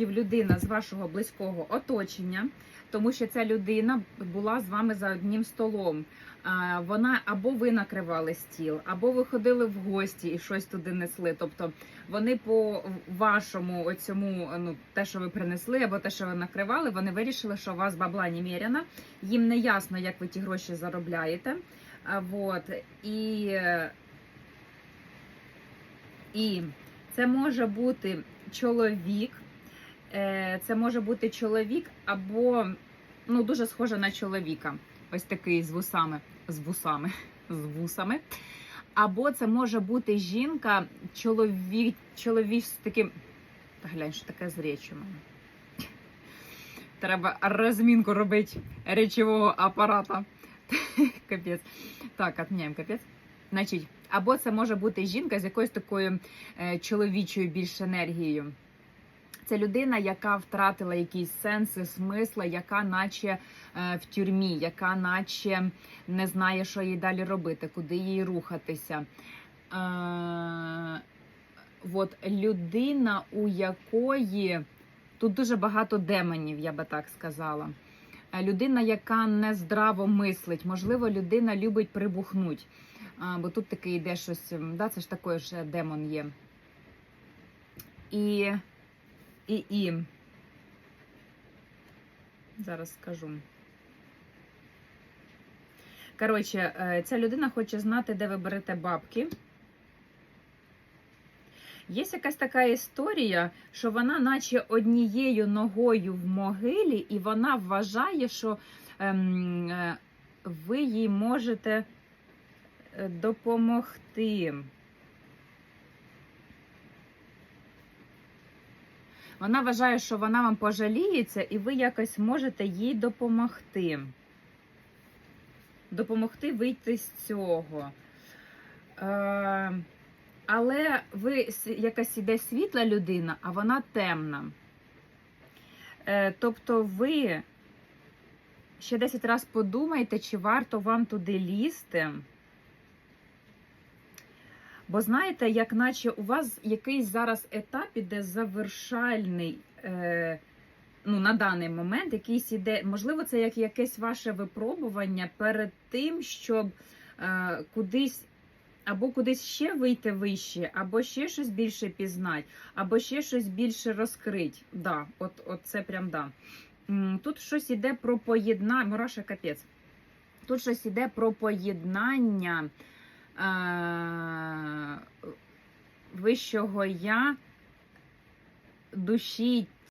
100% людина з вашого близького оточення, тому що ця людина була з вами за одним столом. Вона або ви накривали стіл, або ви ходили в гості і щось туди несли. Тобто вони по вашому оцьому, ну те, що ви принесли, або те, що ви накривали, вони вирішили, що у вас бабла немерена. Їм не ясно, як ви ті гроші заробляєте. А, Вот. І, і це може бути чоловік, це може бути чоловік або ну, дуже схоже на чоловіка. Ось такий з вусами, з вусами, з вусами. Або це може бути жінка, чоловік, чоловік з таким. Та глянь, що таке з речі мене. Треба розмінку робити речового апарата. Капець. Так, отміняємо капець. Значить, або це може бути жінка з якоюсь такою е, чоловічою більш енергією. Це людина, яка втратила якісь сенси, смисли, яка наче е, в тюрмі, яка наче не знає, що їй далі робити, куди їй рухатися. Е, от людина, у якої тут дуже багато демонів, я би так сказала. Е, Людина, яка не здраво мислить, можливо, людина любить прибухнуть. Бо тут таке йде щось, да, це ж такий ж демон є. І, і, і. Зараз скажу. Коротше, е, ця людина хоче знати, де ви берете бабки. Є якась така історія, що вона, наче однією ногою в могилі, і вона вважає, що ем, е, ви їй можете е, допомогти. Вона вважає, що вона вам пожаліється, і ви якось можете їй допомогти. Допомогти вийти з цього. Е, але ви якась іде світла людина, а вона темна. Е, тобто ви ще 10 разів подумайте, чи варто вам туди лізти. Бо знаєте, як наче у вас якийсь зараз етап іде завершальний, е, ну, на даний момент, якийсь іде, можливо, це як якесь ваше випробування перед тим, щоб е, кудись або кудись ще вийти вище, або ще щось більше пізнати, або ще щось більше розкрити. Да, от, от це прям да. Тут щось іде про поєднання. Мураша капець. Тут щось іде про поєднання е- вищого я, душі